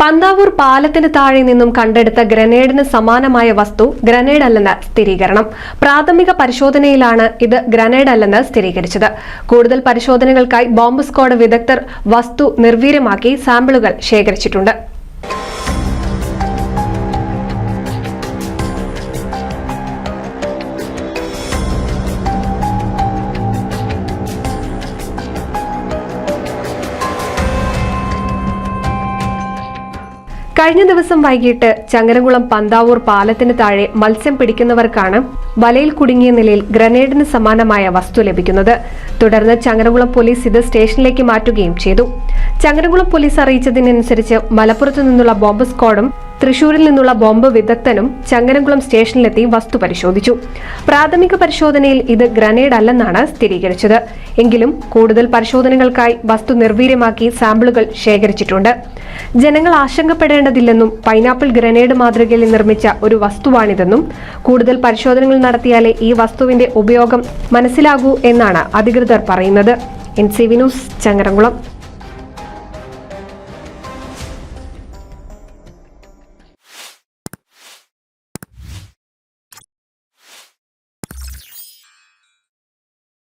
പന്താവൂർ പാലത്തിന് താഴെ നിന്നും കണ്ടെടുത്ത ഗ്രനേഡിന് സമാനമായ വസ്തു ഗ്രനേഡ് അല്ലെന്ന് സ്ഥിരീകരണം. പ്രാഥമിക പരിശോധനയിലാണ് ഇത് ഗ്രനേഡ് അല്ലെന്ന് സ്ഥിരീകരിച്ചത്. കൂടുതൽ പരിശോധനകൾക്കായി ബോംബ് സ്ക്വാഡ് വിദഗ്ധർ വസ്തു നിർവീര്യമാക്കി സാമ്പിളുകൾ ശേഖരിച്ചിട്ടുണ്ട്. കഴിഞ്ഞ ദിവസം വൈകിട്ട് ചങ്ങരംകുളം പന്താവൂർ പാലത്തിന് താഴെ മത്സ്യം പിടിക്കുന്നവർക്കാണ് വലയിൽ കുടുങ്ങിയ നിലയിൽ ഗ്രനേഡിന് സമാനമായ വസ്തു ലഭിക്കുന്നത്. തുടർന്ന് ചങ്ങരംകുളം പോലീസ് ഇത് സ്റ്റേഷനിലേക്ക് മാറ്റുകയും ചെയ്തു. ചങ്ങരംകുളം പോലീസ് അറിയിച്ചതിനനുസരിച്ച് മലപ്പുറത്തു നിന്നുള്ള ബോംബ് സ്ക്വാഡും തൃശൂരിൽ നിന്നുള്ള ബോംബ് വിദഗ്ധനും ചങ്ങരംകുളം സ്റ്റേഷനിലെത്തി വസ്തു പരിശോധിച്ചു. പ്രാഥമിക പരിശോധനയിൽ ഇത് ഗ്രനേഡ് അല്ലെന്നാണ് സ്ഥിരീകരിച്ചത്. എങ്കിലും കൂടുതൽ പരിശോധനകൾക്കായി വസ്തു നിർവീര്യമാക്കി സാമ്പിളുകൾ ശേഖരിച്ചിട്ടുണ്ട്. ജനങ്ങൾ ആശങ്കപ്പെടേണ്ടതില്ലെന്നും പൈനാപ്പിൾ ഗ്രനേഡ് മാതൃകയിൽ നിർമ്മിച്ച ഒരു വസ്തുവാണിതെന്നും കൂടുതൽ പരിശോധനകൾ നടത്തിയാലേ ഈ വസ്തുവിന്റെ ഉപയോഗം മനസ്സിലാകൂ എന്നാണ് അധികൃതർ പറയുന്നത്. N C V news Changaramkulam